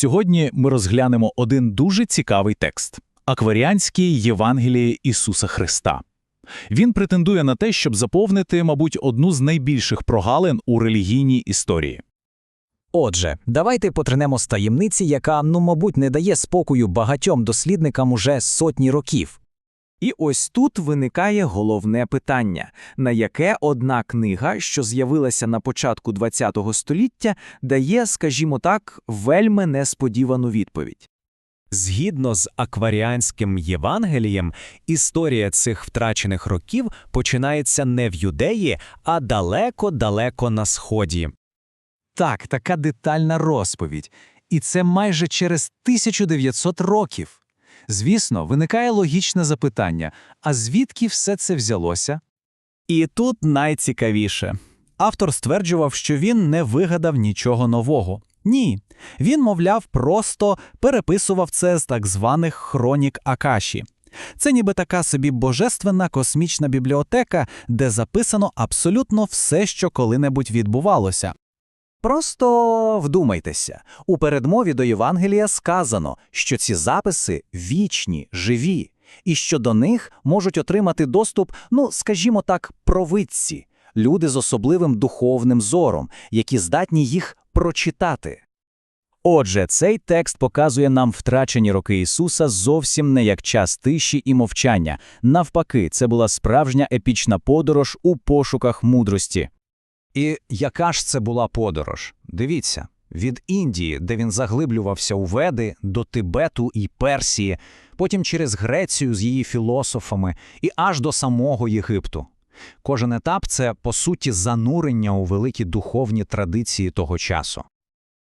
Сьогодні ми розглянемо один дуже цікавий текст Акваріанські Євангелії Ісуса Христа. Він претендує на те, щоб заповнити, мабуть, одну з найбільших прогалин у релігійній історії. Отже, давайте потренемо з таємниці, яка, ну, мабуть, не дає спокою багатьом дослідникам уже сотні років. І ось тут виникає головне питання, на яке одна книга, що з'явилася на початку ХХ століття, дає, скажімо так, вельми несподівану відповідь. Згідно з акваріанським Євангелієм, історія цих втрачених років починається не в Юдеї, а далеко-далеко на сході. Так, така детальна розповідь. І це майже через 1900 років. Звісно, виникає логічне запитання, а звідки все це взялося? І тут найцікавіше. Автор стверджував, що він не вигадав нічого нового. Ні, він, мовляв, просто переписував це з так званих хронік Акаші. Це ніби така собі божественна космічна бібліотека, де записано абсолютно все, що коли-небудь відбувалося. Просто вдумайтеся, у передмові до Євангелія сказано, що ці записи вічні, живі, і що до них можуть отримати доступ, ну, скажімо так, провидці, люди з особливим духовним зором, які здатні їх прочитати. Отже, цей текст показує нам втрачені роки Ісуса зовсім не як час тиші і мовчання. Навпаки, це була справжня епічна подорож у пошуках мудрості. І яка ж це була подорож? Дивіться, від Індії, де він заглиблювався у Веди, до Тибету і Персії, потім через Грецію з її філософами і аж до самого Єгипту. Кожен етап це, по суті, занурення у великі духовні традиції того часу.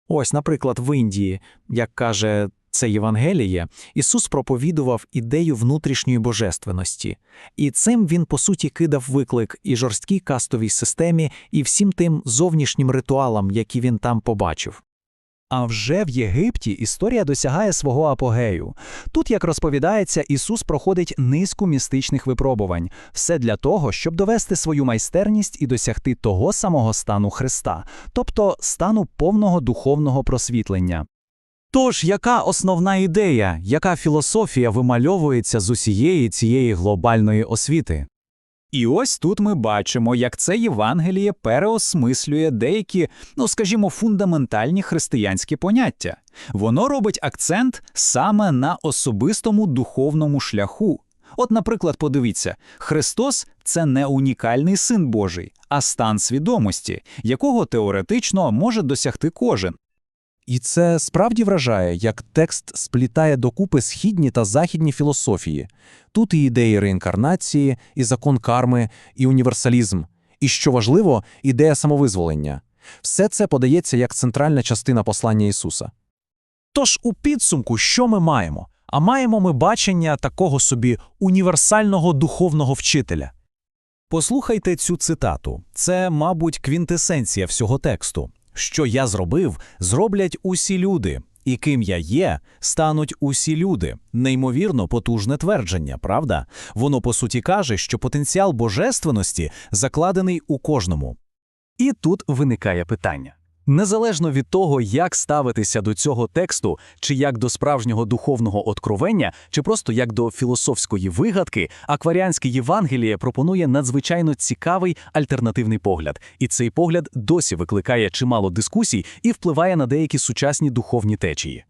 Ось, наприклад, в Індії, як каже це Євангеліє, Ісус проповідував ідею внутрішньої божественності. І цим він, по суті, кидав виклик і жорсткій кастовій системі, і всім тим зовнішнім ритуалам, які він там побачив. А вже в Єгипті історія досягає свого апогею. Тут, як розповідається, Ісус проходить низку містичних випробувань, все для того, щоб довести свою майстерність і досягти того самого стану Христа, тобто стану повного духовного просвітлення. Тож, яка основна ідея, яка філософія вимальовується з усієї цієї глобальної освіти? І ось тут ми бачимо, як це Євангеліє переосмислює деякі, ну скажімо, фундаментальні християнські поняття. Воно робить акцент саме на особистому духовному шляху. От, наприклад, подивіться, Христос це не унікальний син Божий, а стан свідомості, якого теоретично може досягти кожен. І це справді вражає, як текст сплітає докупи східні та західні філософії. Тут і ідеї реінкарнації, і закон карми, і універсалізм, і, що важливо, ідея самовизволення. Все це подається як центральна частина послання Ісуса. Тож у підсумку, що ми маємо? А маємо ми бачення такого собі універсального духовного вчителя. Послухайте цю цитату. Це, мабуть, квінтесенція всього тексту. Що я зробив, зроблять усі люди, і ким я є, стануть усі люди. Неймовірно потужне твердження, правда? Воно по суті каже, що потенціал божественності закладений у кожному. І тут виникає питання. Незалежно від того, як ставитися до цього тексту, чи як до справжнього духовного откровення, чи просто як до філософської вигадки, акваріанське Євангеліє пропонує надзвичайно цікавий альтернативний погляд, і цей погляд досі викликає чимало дискусій і впливає на деякі сучасні духовні течії.